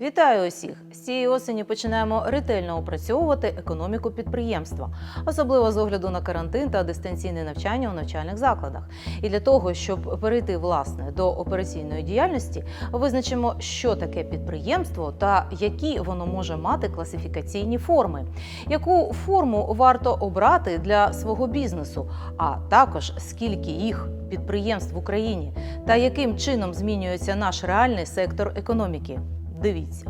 Вітаю усіх! З цієї осені починаємо ретельно опрацьовувати економіку підприємства, особливо з огляду на карантин та дистанційне навчання у навчальних закладах. І для того, щоб перейти власне до операційної діяльності, визначимо, що таке підприємство та які воно може мати класифікаційні форми, яку форму варто обрати для свого бізнесу, а також скільки їх підприємств в Україні та яким чином змінюється наш реальний сектор економіки. Дивіться.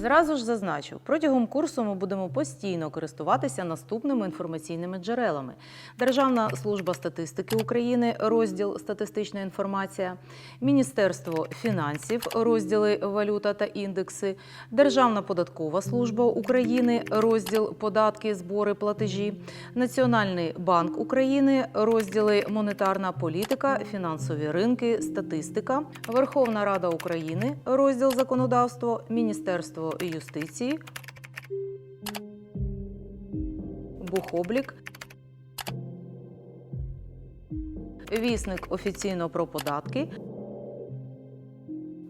Зразу ж зазначу, протягом курсу ми будемо постійно користуватися наступними інформаційними джерелами: Державна служба статистики України, розділ Статистична інформація, Міністерство фінансів, розділи Валюта та індекси, Державна податкова служба України, розділ Податки, збори, платежі, Національний банк України, розділи Монетарна політика, фінансові ринки, статистика, Верховна Рада України, розділ законодавство, Міністерство юстиції, Бухоблік, Вісник офіційно про податки.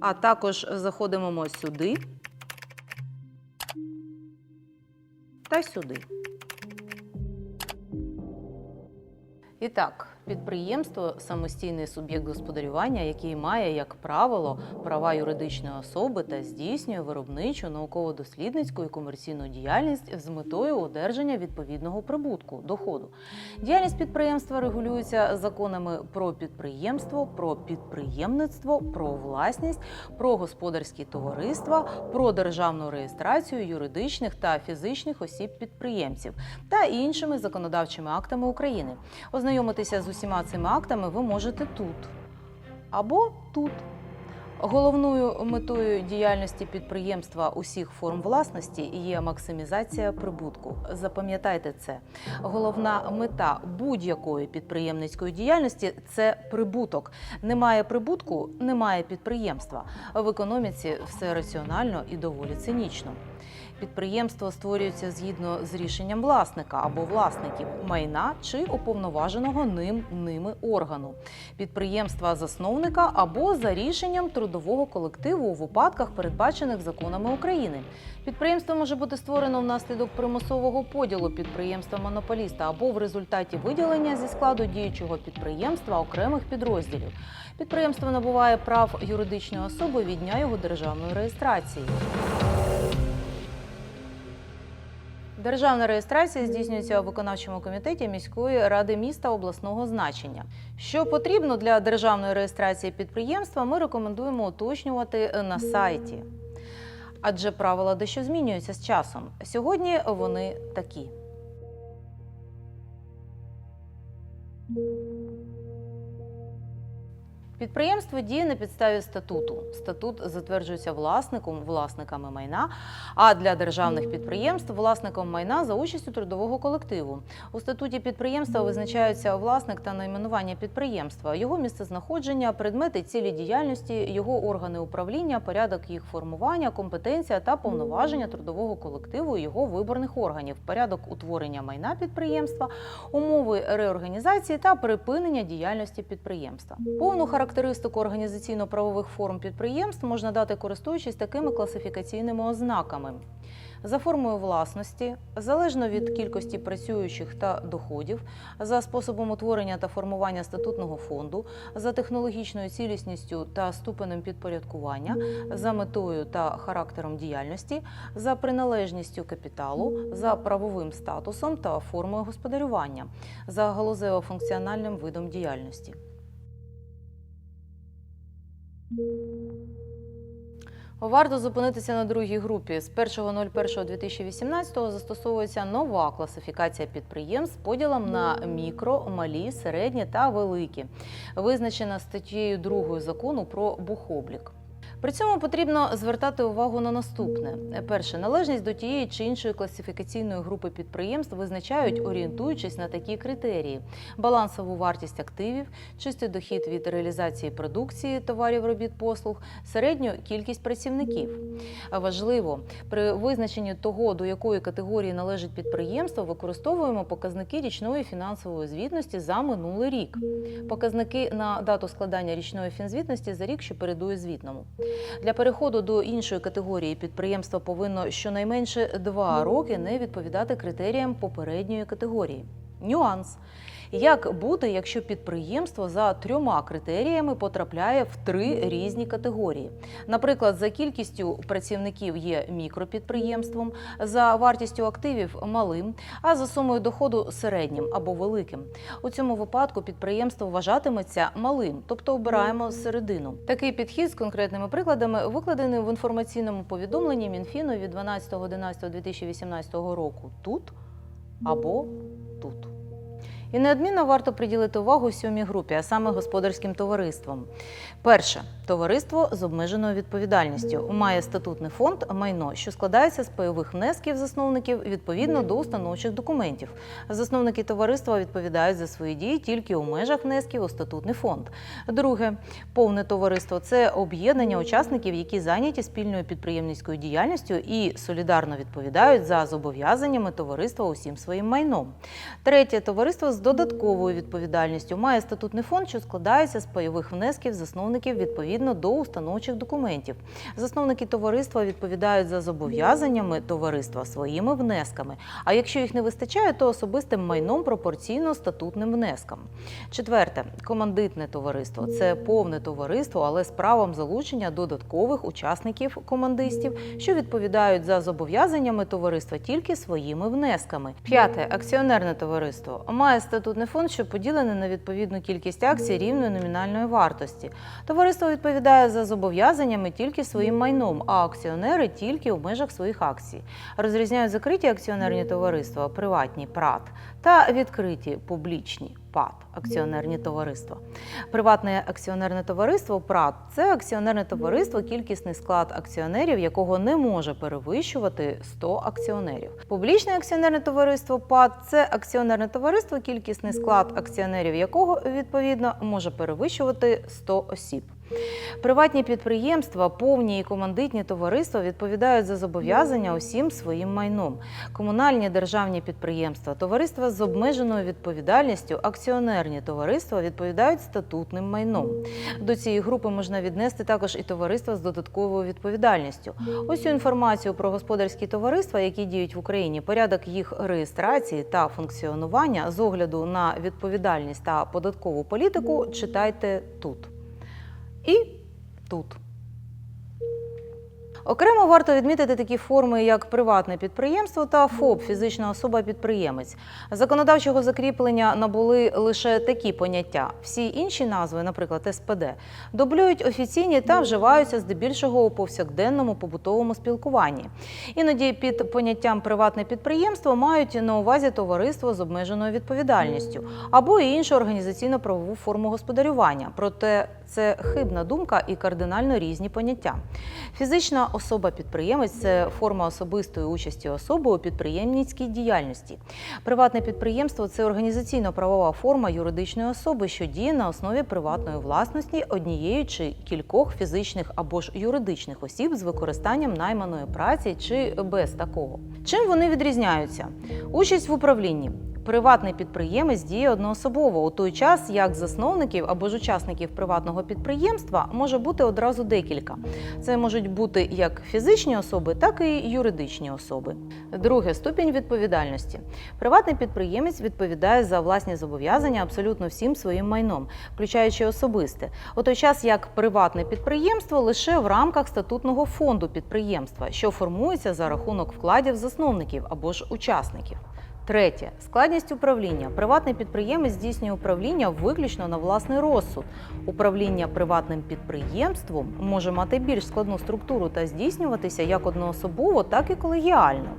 А також заходимо сюди та сюди. І так, підприємство самостійний суб'єкт господарювання, який має, як правило, права юридичної особи та здійснює виробничу, науково-дослідницьку і комерційну діяльність з метою одержання відповідного прибутку, доходу. Діяльність підприємства регулюється законами про підприємство, про підприємництво, про власність, про господарські товариства, про державну реєстрацію юридичних та фізичних осіб підприємців та іншими законодавчими актами України. Ознайомитися з усіма цими актами ви можете тут або тут. Головною метою діяльності підприємства усіх форм власності є максимізація прибутку. Запам'ятайте це. Головна мета будь-якої підприємницької діяльності це прибуток. Немає прибутку, немає підприємства. В економіці все раціонально і доволі цинічно. Підприємство створюється згідно з рішенням власника або власників майна чи уповноваженого ним ними органу, підприємства засновника або за рішенням трудового колективу у випадках, передбачених законами України. Підприємство може бути створено внаслідок примусового поділу підприємства монополіста або в результаті виділення зі складу діючого підприємства окремих підрозділів. Підприємство набуває прав юридичної особи від дня його державної реєстрації. Державна реєстрація здійснюється у виконавчому комітеті міської ради міста обласного значення. Що потрібно для державної реєстрації підприємства, ми рекомендуємо уточнювати на сайті. Адже правила дещо змінюються з часом. Сьогодні вони такі. Підприємство діє на підставі статуту. Статут затверджується власником, власниками майна, а для державних підприємств власником майна за участю трудового колективу. У статуті підприємства визначаються власник та найменування підприємства, його місцезнаходження, предмети цілі діяльності, його органи управління, порядок їх формування, компетенція та повноваження трудового колективу і його виборних органів, порядок утворення майна підприємства, умови реорганізації та припинення діяльності підприємства. Повну характеристику організаційно-правових форм підприємств можна дати користуючись такими класифікаційними ознаками. За формою власності, залежно від кількості працюючих та доходів, за способом утворення та формування статутного фонду, за технологічною цілісністю та ступенем підпорядкування, за метою та характером діяльності, за приналежністю капіталу, за правовим статусом та формою господарювання, за галузево-функціональним видом діяльності. Варто зупинитися на другій групі. З 1.01.2018 застосовується нова класифікація підприємств з поділом на мікро, малі, середні та великі, визначена статтєю 2 закону про бухоблік. При цьому потрібно звертати увагу на наступне: перше, належність до тієї чи іншої класифікаційної групи підприємств визначають, орієнтуючись на такі критерії: балансову вартість активів, чистий дохід від реалізації продукції, товарів, робіт, послуг, середню кількість працівників. Важливо, при визначенні того, до якої категорії належить підприємство, використовуємо показники річної фінансової звітності за минулий рік. Показники на дату складання річної фінзвітності за рік, що передує звітному. Для переходу до іншої категорії підприємство повинно щонайменше два роки не відповідати критеріям попередньої категорії. Нюанс. Як буде, якщо підприємство за трьома критеріями потрапляє в три різні категорії? Наприклад, за кількістю працівників є мікропідприємством, за вартістю активів малим, а за сумою доходу середнім або великим. У цьому випадку підприємство вважатиметься малим, тобто обираємо середину. Такий підхід з конкретними прикладами викладений в інформаційному повідомленні Мінфіну від 12.11.2018 року тут або. І неодмінно варто приділити увагу сьомій групі, а саме господарським товариствам. Перше товариство з обмеженою відповідальністю має статутний фонд майно, що складається з пайових внесків засновників відповідно до установчих документів. Засновники товариства відповідають за свої дії тільки у межах внесків у статутний фонд. Друге повне товариство це об'єднання учасників, які зайняті спільною підприємницькою діяльністю і солідарно відповідають за зобов'язаннями товариства усім своїм майном. Третє товариство з додатковою відповідальністю має статутний фонд, що складається з пайових внесків засновників відповідно до установчих документів. Засновники товариства відповідають за зобов'язаннями товариства своїми внесками. А якщо їх не вистачає, то особистим майном пропорційно статутним внескам. Четверте командитне товариство це повне товариство, але з правом залучення додаткових учасників командистів, що відповідають за зобов'язаннями товариства тільки своїми внесками. П'яте акціонерне товариство має статутний фонд, що поділений на відповідну кількість акцій рівної номінальної вартості. Товариство відповідає за зобов'язаннями тільки своїм майном, а акціонери тільки у межах своїх акцій. Розрізняють закриті акціонерні товариства, приватні ПРАТ та відкриті публічні ПАТ акціонерні товариства. Приватне акціонерне товариство ПРАТ це акціонерне товариство, кількісний склад акціонерів, якого не може перевищувати 100 акціонерів. Публічне акціонерне товариство ПАТ це акціонерне товариство, кількісний склад акціонерів якого відповідно може перевищувати 100 осіб. Приватні підприємства, повні і командитні товариства відповідають за зобов'язання усім своїм майном. Комунальні державні підприємства, товариства з обмеженою відповідальністю, акціонерні товариства відповідають статутним майном. До цієї групи можна віднести також і товариства з додатковою відповідальністю. Цю інформацію про господарські товариства, які діють в Україні, порядок їх реєстрації та функціонування з огляду на відповідальність та податкову політику читайте тут і тут. Окремо варто відмітити такі форми, як приватне підприємство та ФОП фізична особа-підприємець. Законодавчого закріплення набули лише такі поняття. Всі інші назви, наприклад, СПД, дублюють офіційні та вживаються здебільшого у повсякденному побутовому спілкуванні. Іноді під поняттям приватне підприємство мають на увазі товариство з обмеженою відповідальністю або іншу організаційно-правову форму господарювання. Проте це хибна думка і кардинально різні поняття. Фізична особа-підприємець це форма особистої участі особи у підприємницькій діяльності. Приватне підприємство це організаційно-правова форма юридичної особи, що діє на основі приватної власності однієї чи кількох фізичних або ж юридичних осіб з використанням найманої праці чи без такого. Чим вони відрізняються? Участь в управлінні. Приватний підприємець діє одноособово у той час, як засновників або ж учасників приватного підприємства може бути одразу декілька. Це можуть бути як фізичні особи, так і юридичні особи. Друге ступінь відповідальності. Приватний підприємець відповідає за власні зобов'язання абсолютно всім своїм майном, включаючи особисте, у той час як приватне підприємство лише в рамках статутного фонду підприємства, що формується за рахунок вкладів засновників або ж учасників. Третє складність управління. Приватний підприємець здійснює управління виключно на власний розсуд. Управління приватним підприємством може мати більш складну структуру та здійснюватися як одноособово, так і колегіально.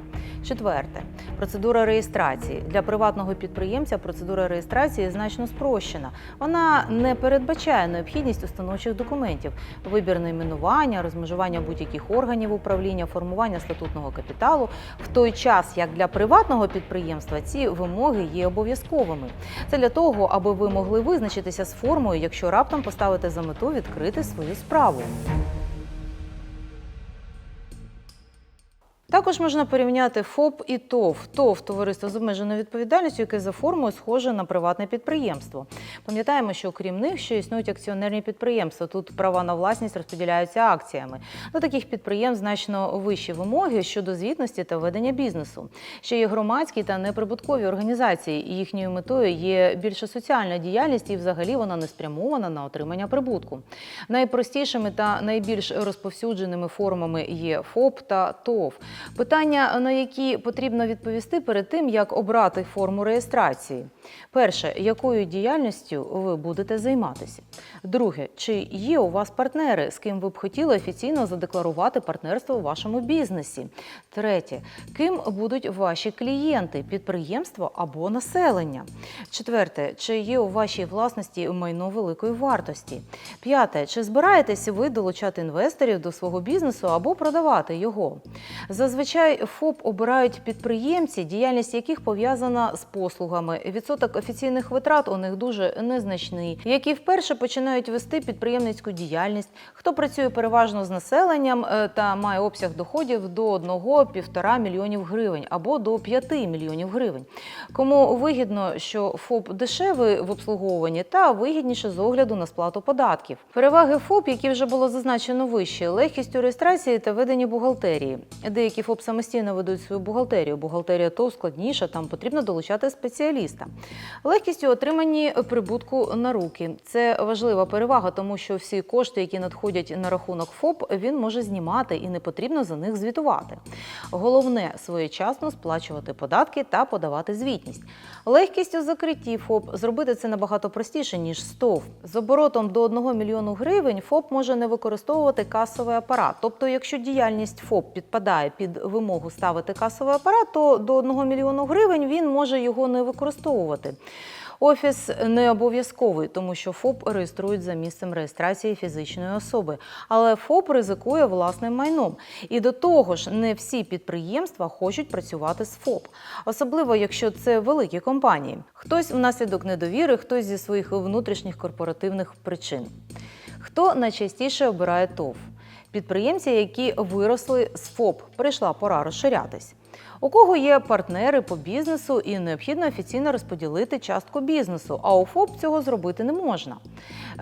Четверте процедура реєстрації для приватного підприємця. Процедура реєстрації значно спрощена. Вона не передбачає необхідність установчих документів, вибір найменування, розмежування будь-яких органів управління, формування статутного капіталу. В той час як для приватного підприємства ці вимоги є обов'язковими. Це для того, аби ви могли визначитися з формою, якщо раптом поставите за мету відкрити свою справу. Також можна порівняти ФОП і ТОВ. ТОВ товариство з обмеженою відповідальністю, яке за формою схоже на приватне підприємство. Пам'ятаємо, що окрім них ще існують акціонерні підприємства. Тут права на власність розподіляються акціями. До таких підприємств значно вищі вимоги щодо звітності та ведення бізнесу. Ще є громадські та неприбуткові організації. Їхньою метою є більше соціальна діяльність, і взагалі вона не спрямована на отримання прибутку. Найпростішими та найбільш розповсюдженими формами є ФОП та ТОВ. Питання, на які потрібно відповісти перед тим, як обрати форму реєстрації. Перше, якою діяльністю ви будете займатися? Друге, чи є у вас партнери, з ким ви б хотіли офіційно задекларувати партнерство у вашому бізнесі? Третє, ким будуть ваші клієнти, підприємство або населення? Четверте, чи є у вашій власності майно великої вартості? П'яте, чи збираєтесь ви долучати інвесторів до свого бізнесу або продавати його? Зазвичай ФОП обирають підприємці, діяльність яких пов'язана з послугами. Відсоток офіційних витрат у них дуже незначний, які вперше починають вести підприємницьку діяльність. Хто працює переважно з населенням е, та має обсяг доходів до 1-1,5 мільйонів гривень або до 5 мільйонів гривень. Кому вигідно, що ФОП дешевий в обслуговуванні та вигідніше з огляду на сплату податків. Переваги ФОП, які вже було зазначено вище, легкістю реєстрації та ведення бухгалтерії. Деякі ФОП самостійно ведуть свою бухгалтерію. Бухгалтерія то складніша, там потрібно долучати спеціаліста. Легкістю отримані прибутку на руки. Це важлива перевага, тому що всі кошти, які надходять на рахунок ФОП, він може знімати і не потрібно за них звітувати. Головне своєчасно сплачувати податки та подавати звітність. Легкість у закритті ФОП зробити це набагато простіше ніж СТОВ. З оборотом до 1 мільйону гривень ФОП може не використовувати касовий апарат. Тобто, якщо діяльність ФОП підпадає під вимогу ставити касовий апарат, то до 1 мільйону гривень він може його не використовувати. Офіс не обов'язковий, тому що ФОП реєструють за місцем реєстрації фізичної особи. Але ФОП ризикує власним майном. І до того ж, не всі підприємства хочуть працювати з ФОП, особливо якщо це великі компанії. Хтось внаслідок недовіри, хтось зі своїх внутрішніх корпоративних причин. Хто найчастіше обирає ТОВ? Підприємці, які виросли з ФОП, прийшла пора розширятись. У кого є партнери по бізнесу і необхідно офіційно розподілити частку бізнесу, а у ФОП цього зробити не можна.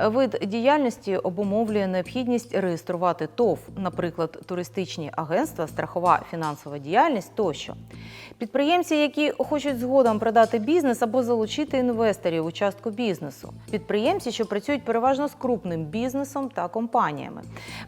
Вид діяльності обумовлює необхідність реєструвати ТОВ, наприклад, туристичні агентства, страхова фінансова діяльність тощо. Підприємці, які хочуть згодом продати бізнес або залучити інвесторів у частку бізнесу. Підприємці, що працюють переважно з крупним бізнесом та компаніями.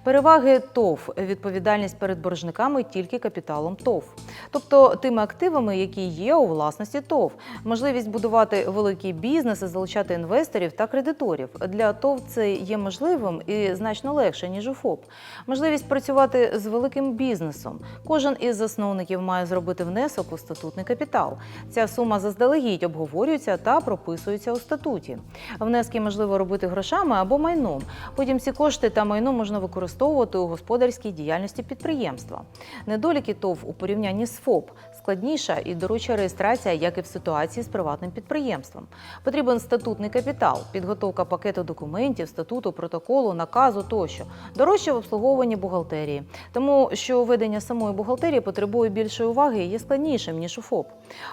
Переваги ТОВ відповідальність перед боржниками тільки капіталом ТОВ, тобто тими активами, які є у власності ТОВ, можливість будувати великий бізнес і залучати інвесторів та кредиторів. Для ТОВ це є можливим і значно легше ніж у ФОП. Можливість працювати з великим бізнесом. Кожен із засновників має зробити внесок у статутний капітал. Ця сума заздалегідь обговорюється та прописується у статуті. Внески можливо робити грошами або майном. Потім ці кошти та майно можна використовувати у господарській діяльності підприємства. Недоліки ТОВ у порівнянні з ФОП складніша і дорожча реєстрація, як і в ситуації з приватним підприємством. Потрібен статутний капітал, підготовка пакету документів, статуту, протоколу, наказу тощо. Дорожче в обслуговуванні бухгалтерії, тому що ведення самої бухгалтерії потребує більшої уваги і є складнішим ніж у ФОП.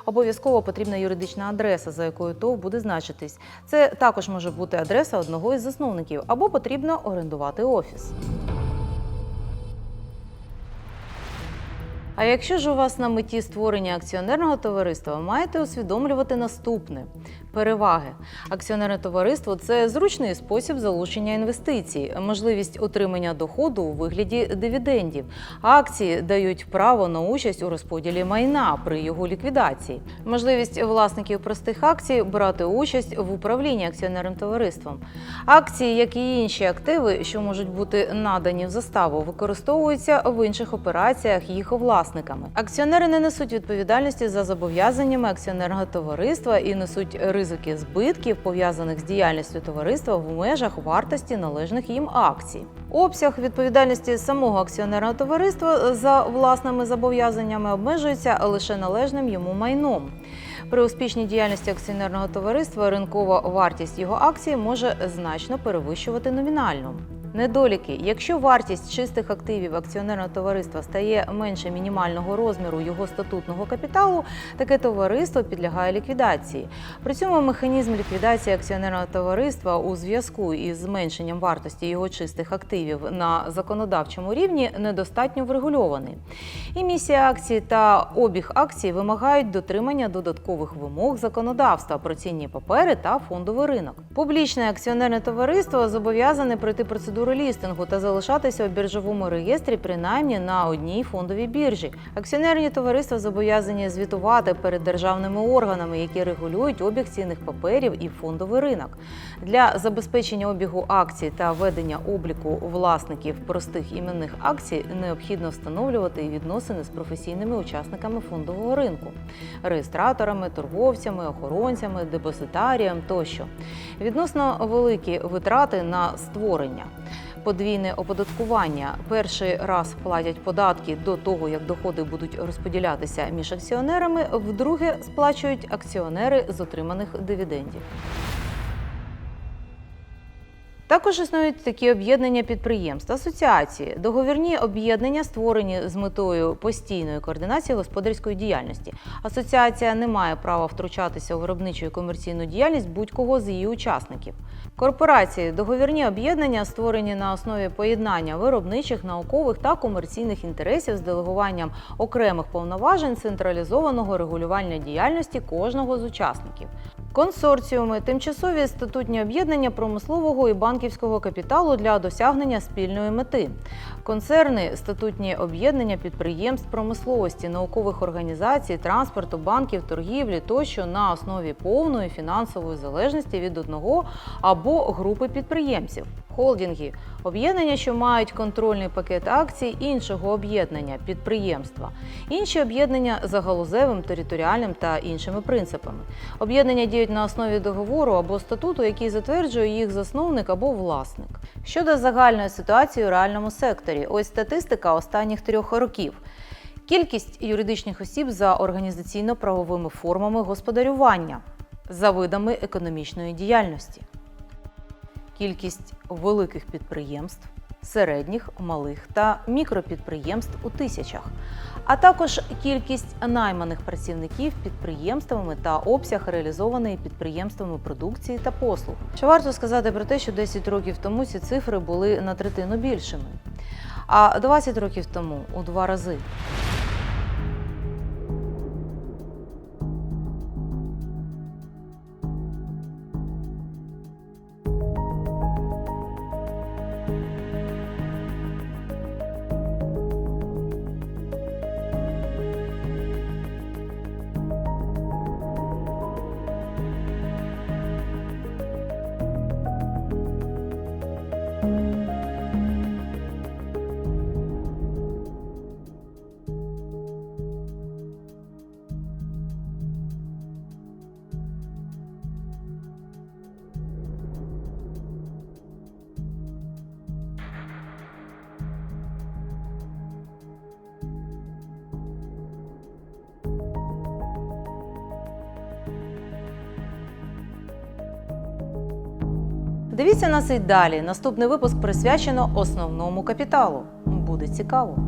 Обов'язково потрібна юридична адреса, за якою ТОВ буде значитись. Це також може бути адреса одного із засновників, або потрібно орендувати офіс. А якщо ж у вас на меті створення акціонерного товариства, маєте усвідомлювати наступне: переваги. Акціонерне товариство це зручний спосіб залучення інвестицій, можливість отримання доходу у вигляді дивідендів. Акції дають право на участь у розподілі майна при його ліквідації, можливість власників простих акцій брати участь в управлінні акціонерним товариством. Акції, як і інші активи, що можуть бути надані в заставу, використовуються в інших операціях їх власниками. Акціонери не несуть відповідальності за зобов'язаннями акціонерного товариства і несуть ризики збитків, пов'язаних з діяльністю товариства в межах вартості належних їм акцій. Обсяг відповідальності самого акціонерного товариства за власними зобов'язаннями обмежується лише належним йому майном. При успішній діяльності акціонерного товариства ринкова вартість його акцій може значно перевищувати номінальну. Недоліки, якщо вартість чистих активів акціонерного товариства стає менше мінімального розміру його статутного капіталу, таке товариство підлягає ліквідації. При цьому механізм ліквідації акціонерного товариства у зв'язку із зменшенням вартості його чистих активів на законодавчому рівні недостатньо врегульований. Емісія акцій та обіг акцій вимагають дотримання додаткових вимог законодавства про цінні папери та фондовий ринок. Публічне акціонерне товариство зобов'язане пройти процедуру лістингу та залишатися у біржовому реєстрі принаймні на одній фондовій біржі. Акціонерні товариства зобов'язані звітувати перед державними органами, які регулюють обіг цінних паперів і фондовий ринок. Для забезпечення обігу акцій та ведення обліку власників простих іменних акцій необхідно встановлювати відносини з професійними учасниками фондового ринку, реєстраторами, торговцями, охоронцями, депозитарієм тощо. Відносно великі витрати на створення. Подвійне оподаткування перший раз платять податки до того, як доходи будуть розподілятися між акціонерами. Вдруге сплачують акціонери з отриманих дивідендів. Також існують такі об'єднання підприємств, асоціації, договірні об'єднання, створені з метою постійної координації господарської діяльності. Асоціація не має права втручатися у виробничу і комерційну діяльність будь-кого з її учасників. Корпорації, договірні об'єднання, створені на основі поєднання виробничих, наукових та комерційних інтересів з делегуванням окремих повноважень централізованого регулювання діяльності кожного з учасників. Консорціуми тимчасові статутні об'єднання промислового і банківського капіталу для досягнення спільної мети. Концерни статутні об'єднання підприємств промисловості, наукових організацій, транспорту, банків, торгівлі тощо на основі повної фінансової залежності від одного або групи підприємців. Холдинги об'єднання, що мають контрольний пакет акцій іншого об'єднання підприємства, інші об'єднання за галузевим, територіальним та іншими принципами. Об'єднання діють на основі договору або статуту, який затверджує їх засновник або власник. Щодо загальної ситуації у реальному секторі, ось статистика останніх трьох років. Кількість юридичних осіб за організаційно-правовими формами господарювання за видами економічної діяльності кількість великих підприємств, середніх, малих та мікропідприємств у тисячах, а також кількість найманих працівників підприємствами та обсяг реалізованої підприємствами продукції та послуг. Що варто сказати про те, що 10 років тому ці цифри були на третину більшими, а 20 років тому у два рази. Дивіться нас і далі. Наступний випуск присвячено основному капіталу. Буде цікаво.